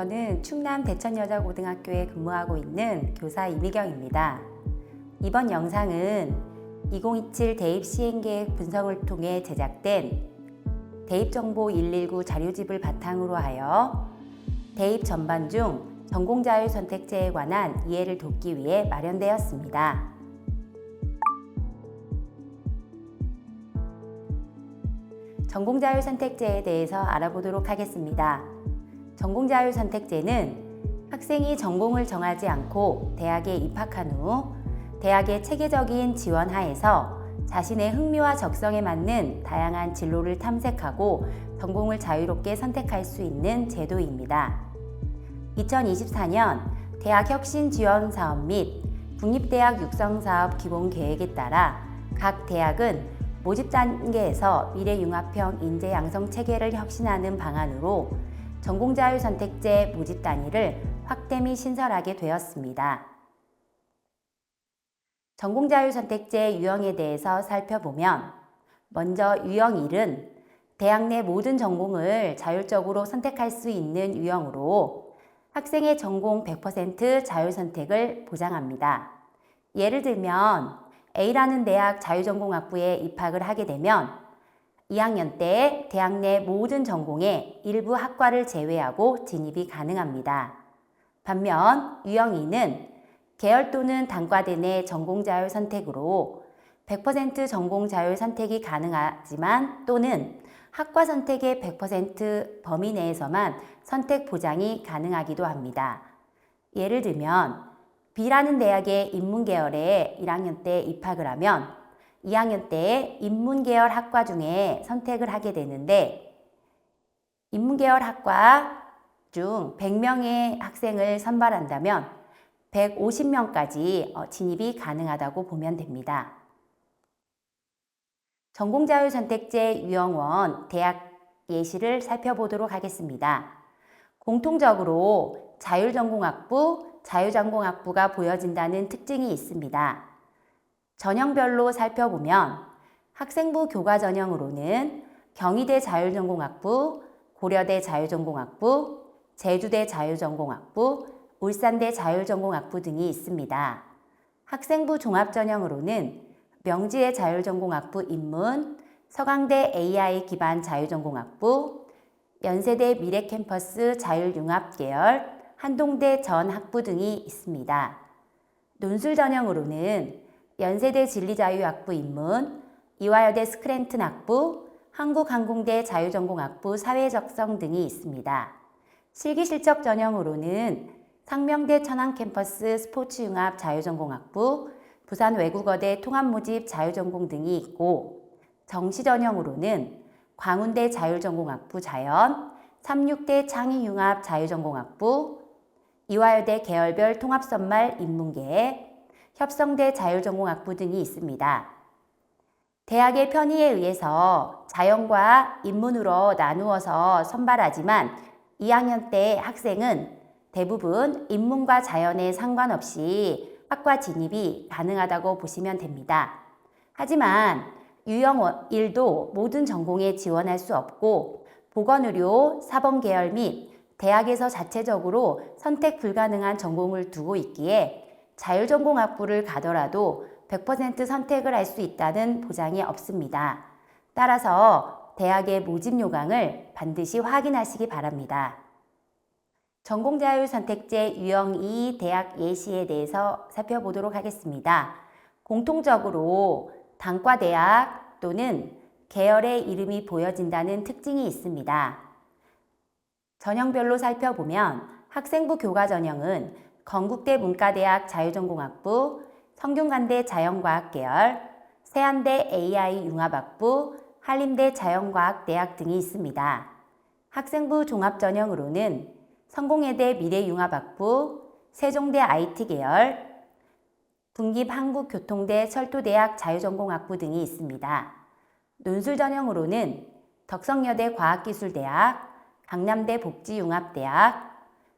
저는 충남 대천여자고등학교에 근무하고 있는 교사 이미경입니다. 이번 영상은 2027 대입 시행계획 분석을 통해 제작된 대입정보 119 자료집을 바탕으로 하여 대입 전반 중 전공자율 선택제에 관한 이해를 돕기 위해 마련되었습니다. 전공자율 선택제에 대해서 알아보도록 하겠습니다. 전공자율 선택제는 학생이 전공을 정하지 않고 대학에 입학한 후 대학의 체계적인 지원 하에서 자신의 흥미와 적성에 맞는 다양한 진로를 탐색하고 전공을 자유롭게 선택할 수 있는 제도입니다. 2024년 대학 혁신 지원 사업 및 국립대학 육성 사업 기본 계획에 따라 각 대학은 모집 단계에서 미래융합형 인재 양성 체계를 혁신하는 방안으로 전공자율 선택제 모집 단위를 확대 및 신설하게 되었습니다. 전공자율 선택제 유형에 대해서 살펴보면 먼저 유형 1은 대학 내 모든 전공을 자율적으로 선택할 수 있는 유형으로 학생의 전공 100% 자율 선택을 보장합니다. 예를 들면 A라는 대학 자유전공학부에 입학을 하게 되면 2학년 때 대학 내 모든 전공의 일부 학과를 제외하고 진입이 가능합니다. 반면 유형 2는 계열 또는 단과대 내 전공 자율 선택으로 100% 전공 자율 선택이 가능하지만 또는 학과 선택의 100% 범위 내에서만 선택 보장이 가능하기도 합니다. 예를 들면 B라는 대학의 인문계열에 1학년 때 입학을 하면 2학년 때 인문계열 학과 중에 선택을 하게 되는데 인문계열 학과 중 100명의 학생을 선발한다면 150명까지 어, 진입이 가능하다고 보면 됩니다. 전공자율 선택제 유형원 대학 예시를 살펴보도록 하겠습니다. 공통적으로 자율전공학부, 자유전공학부가 보여진다는 특징이 있습니다. 전형별로 살펴보면 학생부 교과 전형으로는 경희대 자율전공학부, 고려대 자율전공학부, 제주대 자율전공학부, 울산대 자율전공학부 등이 있습니다. 학생부 종합전형으로는 명지대 자율전공학부 인문, 서강대 AI 기반 자율전공학부, 연세대 미래캠퍼스 자율융합계열, 한동대 전 학부 등이 있습니다. 논술 전형으로는 연세대 진리자유학부 인문, 이화여대 스크랜튼 학부, 한국항공대 자유전공학부 사회적성 등이 있습니다. 실기실적 전형으로는 상명대 천안캠퍼스 스포츠융합 자유전공학부, 부산 외국어대 통합모집 자유전공 등이 있고 정시 전형으로는 광운대 자율전공학부 자연, 36대 창의융합 자유전공학부, 이화여대 계열별 통합선말 인문계, 협성대 자율전공학부 등이 있습니다. 대학의 편의에 의해서 자연과 인문으로 나누어서 선발하지만 2학년 때 학생은 대부분 인문과 자연에 상관없이 학과 진입이 가능하다고 보시면 됩니다. 하지만 유형 1도 모든 전공에 지원할 수 없고 보건의료, 사범계열 및 대학에서 자체적으로 선택 불가능한 전공을 두고 있기에 자율전공학부를 가더라도 100% 선택을 할 수 있다는 보장이 없습니다. 따라서 대학의 모집 요강을 반드시 확인하시기 바랍니다. 전공자율 선택제 유형 2 대학 예시에 대해서 살펴보도록 하겠습니다. 공통적으로 단과대학 또는 계열의 이름이 보여진다는 특징이 있습니다. 전형별로 살펴보면 학생부 교과 전형은 건국대 문과대학 자유전공학부, 성균관대 자연과학 계열, 세안대 AI 융합학부, 한림대 자연과학대학 등이 있습니다. 학생부 종합전형으로는 성공회대 미래융합학부, 세종대 IT 계열, 국립한국교통대 철도대학 자유전공학부 등이 있습니다. 논술 전형으로는 덕성여대 과학기술대학, 강남대 복지융합대학,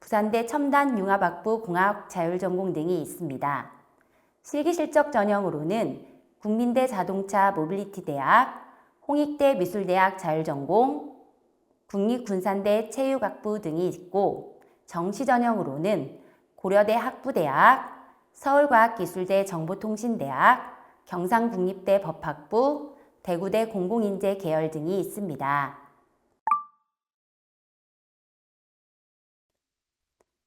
부산대 첨단 융합학부 공학 자율전공 등이 있습니다. 실기실적 전형으로는 국민대 자동차 모빌리티 대학, 홍익대 미술대학 자율전공, 국립군산대 체육학부 등이 있고 정시 전형으로는 고려대 학부대학, 서울과학기술대 정보통신대학, 경상국립대 법학부, 대구대 공공인재 계열 등이 있습니다.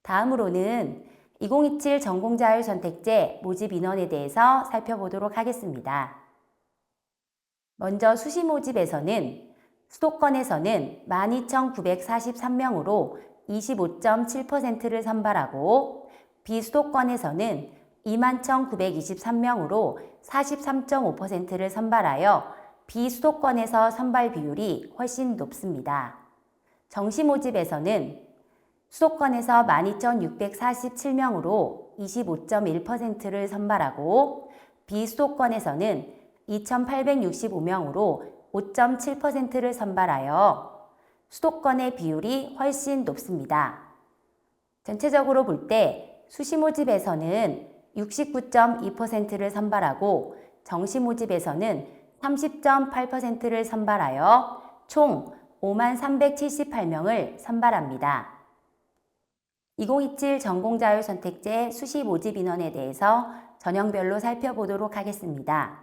다음으로는 2027 전공자율 선택제 모집 인원에 대해서 살펴보도록 하겠습니다. 먼저 수시 모집에서는 수도권에서는 12,943명으로 25.7%를 선발하고 비수도권에서는 21,923명으로 43.5%를 선발하여 비수도권에서 선발 비율이 훨씬 높습니다. 정시 모집에서는 수도권에서 12,647명으로 25.1%를 선발하고 비수도권에서는 2,865명으로 5.7%를 선발하여 수도권의 비율이 훨씬 높습니다. 전체적으로 볼 때 수시 모집에서는 69.2%를 선발하고 정시 모집에서는 30.8%를 선발하여 총 5만 378명을 선발합니다. 2027 전공자율 선택제 수시 모집 인원에 대해서 전형별로 살펴보도록 하겠습니다.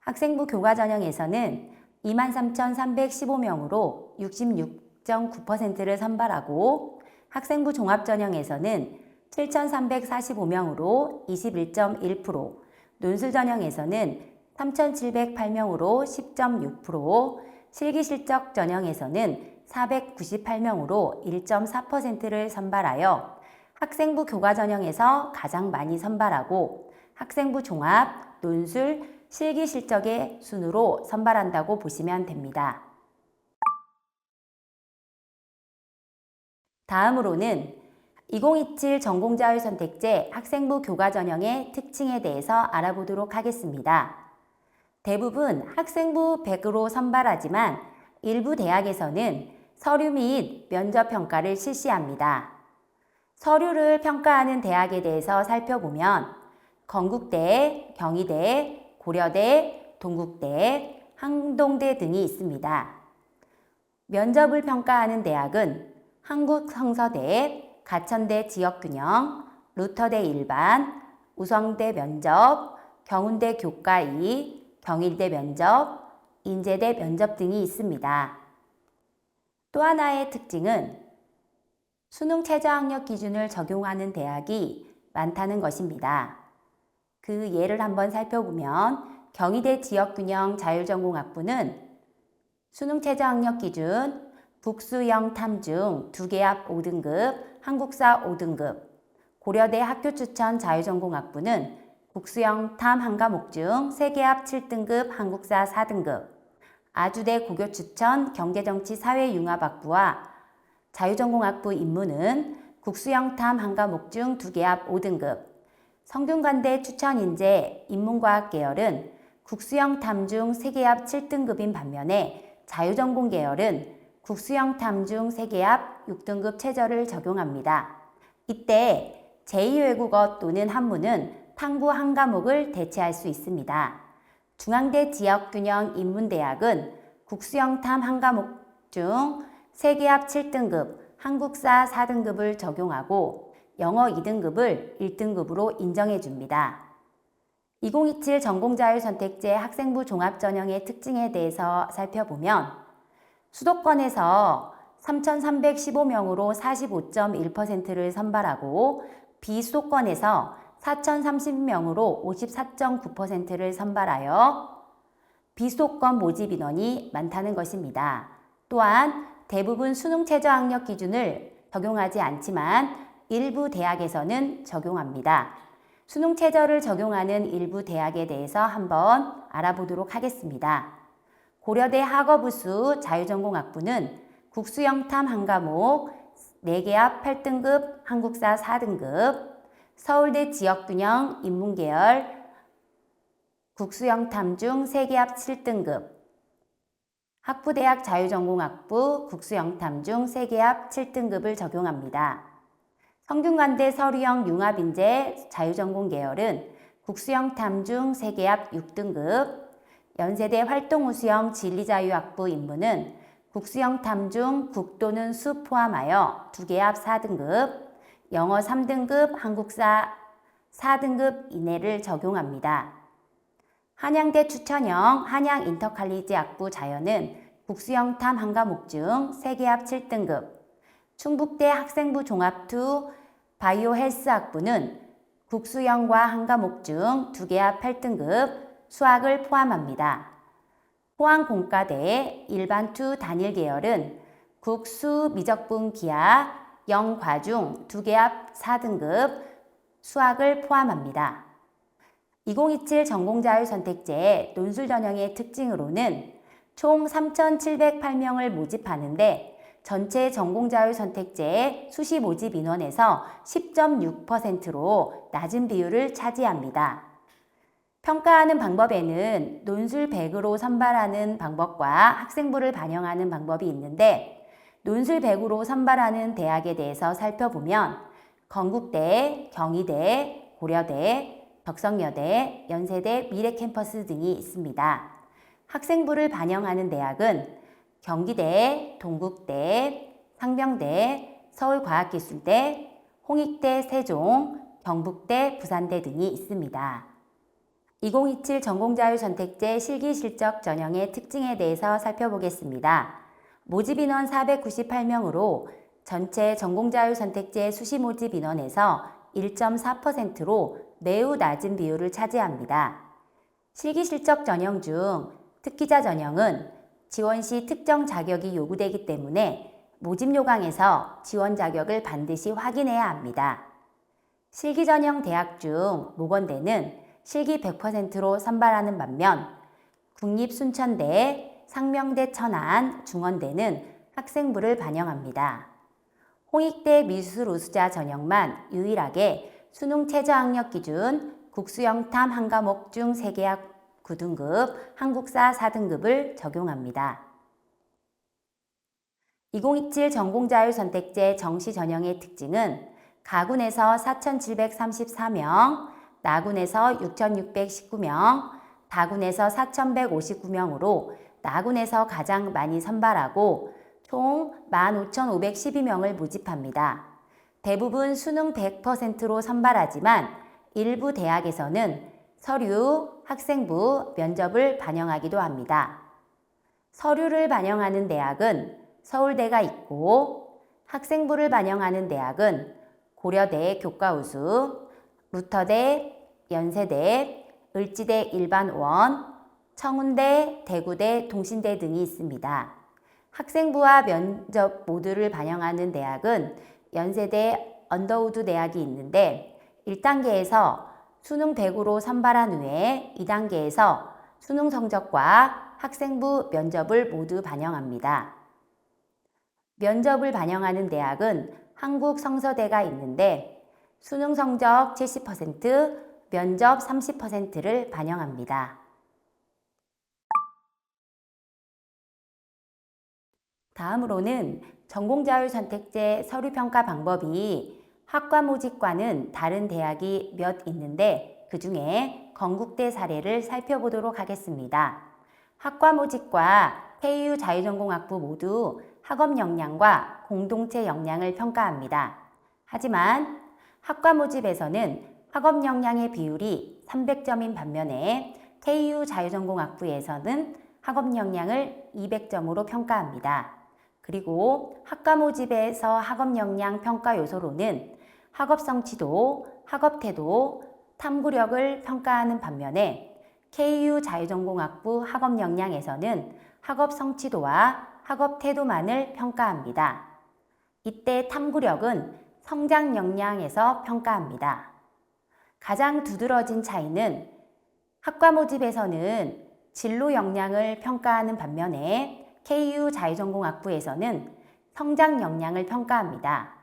학생부 교과 전형에서는 23,315명으로 66.9%를 선발하고 학생부 종합 전형에서는 7,345명으로 21.1%, 논술 전형에서는 3,708명으로 10.6%, 실기 실적 전형에서는 498명으로 1.4%를 선발하여 학생부 교과 전형에서 가장 많이 선발하고 학생부 종합, 논술, 실기 실적의 순으로 선발한다고 보시면 됩니다. 다음으로는 2027 전공자율 선택제 학생부 교과 전형의 특징에 대해서 알아보도록 하겠습니다. 대부분 학생부 100으로 선발하지만 일부 대학에서는 서류 및 면접 평가를 실시합니다. 서류를 평가하는 대학에 대해서 살펴보면 건국대, 경희대, 고려대, 동국대, 항동대 등이 있습니다. 면접을 평가하는 대학은 한국성서대, 가천대 지역균형, 루터대 일반, 우성대 면접, 경운대 교과 2, 경일대 면접, 인제대 면접 등이 있습니다. 또 하나의 특징은 수능 최저학력 기준을 적용하는 대학이 많다는 것입니다. 그 예를 한번 살펴보면 경희대 지역균형 자율전공학부는 수능 최저학력 기준 북수영 탐중 두개합 5등급 한국사 5등급 고려대 학교 추천 자율전공학부는 국수형 탐한 과목 중 3개합 7등급 한국사 4등급 아주대 고교추천 경제정치 사회융합학부와 자유전공학부 임무는 국수형 탐한 과목 중 2개합 5등급 성균관대 추천인재 인문과학 계열은 국수형 탐중 3개합 7등급인 반면에 자유전공 계열은 국수형 탐중 3개합 6등급 최저를 적용합니다. 이때 제2외국어 또는 한문은 탐구 한 과목을 대체할 수 있습니다. 중앙대 지역균형 인문대학은 국수형 탐한 과목 중 3개합 7등급, 한국사 4등급을 적용하고 영어 2등급을 1등급으로 인정해 줍니다. 2027 전공자율 선택제 학생부 종합전형의 특징에 대해서 살펴보면 수도권에서 3,315명으로 45.1%를 선발하고 비수도권에서 4,030명으로 54.9%를 선발하여 비수도권 모집 인원이 많다는 것입니다. 또한 대부분 수능 최저 학력 기준을 적용하지 않지만 일부 대학에서는 적용합니다. 수능 최저를 적용하는 일부 대학에 대해서 한번 알아보도록 하겠습니다. 고려대 학업우수 자유전공학부는 국수영탐 한 과목 4개 합 8등급, 한국사 4등급, 서울대 지역균형 인문계열 국수형 탐중 세계합 7등급 학부대학 자유전공학부 국수형 탐중 세계합 7등급을 적용합니다. 성균관대 서류형 융합인재 자유전공 계열은 국수형 탐중 세계합 6등급 연세대 활동우수형 진리자유학부 임무는 국수영탐 중 국도는 수 포함하여 두개합 4등급, 영어 3등급, 한국사 4등급 이내를 적용합니다. 한양대 추천형 한양 인터칼리지 학부 자연은 국수영탐 한 과목 중 3개 합 7등급, 충북대 학생부 종합2 바이오 헬스 학부는 국수형과 한 과목 중 2개 합 8등급, 수학을 포함합니다. 포항공과대 일반2 단일 계열은 국수 미적분 기하 영과중 2개 합 4등급, 수학을 포함합니다. 2027 전공자율 선택제 논술 전형의 특징으로는 총 3,708명을 모집하는데 전체 전공자율 선택제의 수시 모집 인원에서 10.6%로 낮은 비율을 차지합니다. 평가하는 방법에는 논술 100으로 선발하는 방법과 학생부를 반영하는 방법이 있는데 논술 100으로 선발하는 대학에 대해서 살펴보면 건국대, 경희대, 고려대, 덕성여대, 연세대, 미래캠퍼스 등이 있습니다. 학생부를 반영하는 대학은 경기대, 동국대, 상병대, 서울과학기술대, 홍익대, 세종, 경북대, 부산대 등이 있습니다. 2027 전공자율 선택제 실기실적 전형의 특징에 대해서 살펴보겠습니다. 모집 인원 498명으로 전체 전공자율 선택제 수시 모집 인원에서 1.4%로 매우 낮은 비율을 차지합니다. 실기실적 전형 중 특기자 전형은 지원 시 특정 자격이 요구되기 때문에 모집 요강에서 지원 자격을 반드시 확인해야 합니다. 실기 전형 대학 중 모건대는 실기 100%로 선발하는 반면 국립순천대, 상명대 천안, 중원대는 학생부를 반영합니다. 홍익대 미술 우수자 전형만 유일하게 수능 최저학력 기준 국수영탐 한 과목 중 3개 학 9등급, 한국사 4등급을 적용합니다. 2027 전공자율 선택제 정시 전형의 특징은 가군에서 4,734명, 나군에서 6,619명, 다군에서 4,159명으로 나군에서 가장 많이 선발하고 총 15,512명을 모집합니다. 대부분 수능 100%로 선발하지만 일부 대학에서는 서류, 학생부, 면접을 반영하기도 합니다. 서류를 반영하는 대학은 서울대가 있고 학생부를 반영하는 대학은 고려대 교과우수, 루터대, 연세대, 을지대 일반원, 청운대, 대구대, 동신대 등이 있습니다. 학생부와 면접 모두를 반영하는 대학은 연세대 언더우드 대학이 있는데 1단계에서 수능 100으로 선발한 후에 2단계에서 수능 성적과 학생부 면접을 모두 반영합니다. 면접을 반영하는 대학은 한국성서대가 있는데 수능 성적 70%, 면접 30%를 반영합니다. 다음으로는 전공자율 선택제 서류 평가 방법이 학과 모집과는 다른 대학이 몇 있는데 그 중에 건국대 사례를 살펴보도록 하겠습니다. 학과 모집과 KU 자유전공학부 모두 학업 역량과 공동체 역량을 평가합니다. 하지만 학과 모집에서는 학업 역량의 비율이 300점인 반면에 KU 자유전공학부에서는 학업 역량을 200점으로 평가합니다. 그리고 학과 모집에서 학업 역량 평가 요소로는 학업 성취도, 학업 태도, 탐구력을 평가하는 반면에 KU 자유전공학부 학업 역량에서는 학업 성취도와 학업 태도만을 평가합니다. 이때 탐구력은 성장 역량에서 평가합니다. 가장 두드러진 차이는 학과 모집에서는 진로 역량을 평가하는 반면에 KU 자유전공학부에서는 성장 역량을 평가합니다.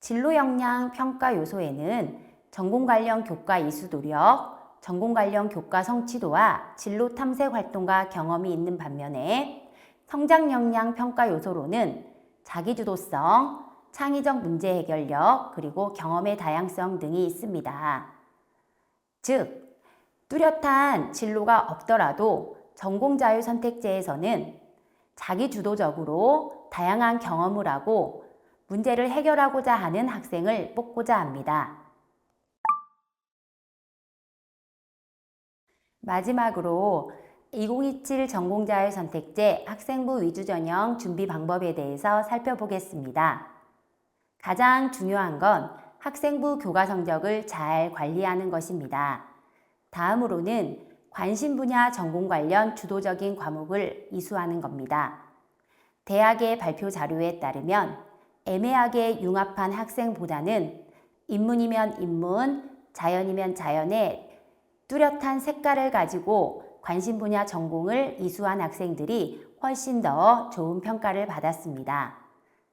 진로 역량 평가 요소에는 전공 관련 교과 이수 노력, 전공 관련 교과 성취도와 진로 탐색 활동과 경험이 있는 반면에 성장 역량 평가 요소로는 자기주도성, 창의적 문제 해결력, 그리고 경험의 다양성 등이 있습니다. 즉, 뚜렷한 진로가 없더라도 전공 자유 선택제에서는 자기 주도적으로 다양한 경험을 하고 문제를 해결하고자 하는 학생을 뽑고자 합니다. 마지막으로 2027 전공자율 선택제 학생부 위주 전형 준비 방법에 대해서 살펴보겠습니다. 가장 중요한 건 학생부 교과 성적을 잘 관리하는 것입니다. 다음으로는 관심 분야 전공 관련 주도적인 과목을 이수하는 겁니다. 대학의 발표 자료에 따르면 애매하게 융합한 학생보다는 인문이면 인문, 자연이면 자연의 뚜렷한 색깔을 가지고 관심 분야 전공을 이수한 학생들이 훨씬 더 좋은 평가를 받았습니다.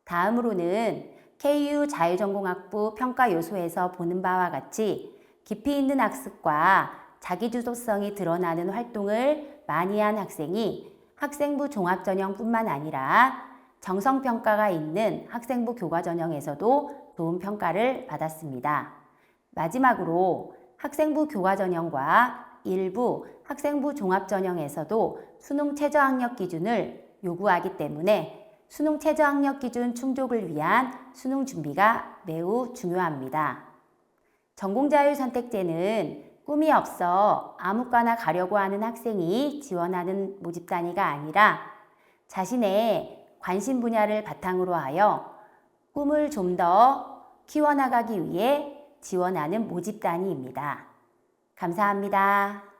다음으로는 KU 자유전공학부 평가 요소에서 보는 바와 같이 깊이 있는 학습과 자기주도성이 드러나는 활동을 많이 한 학생이 학생부 종합전형뿐만 아니라 정성평가가 있는 학생부 교과전형에서도 좋은 평가를 받았습니다. 마지막으로 학생부 교과전형과 일부 학생부 종합전형에서도 수능 최저학력 기준을 요구하기 때문에 수능 최저학력 기준 충족을 위한 수능 준비가 매우 중요합니다. 전공자율 선택제는 꿈이 없어 아무거나 가려고 하는 학생이 지원하는 모집 단위가 아니라 자신의 관심 분야를 바탕으로 하여 꿈을 좀 더 키워나가기 위해 지원하는 모집 단위입니다. 감사합니다.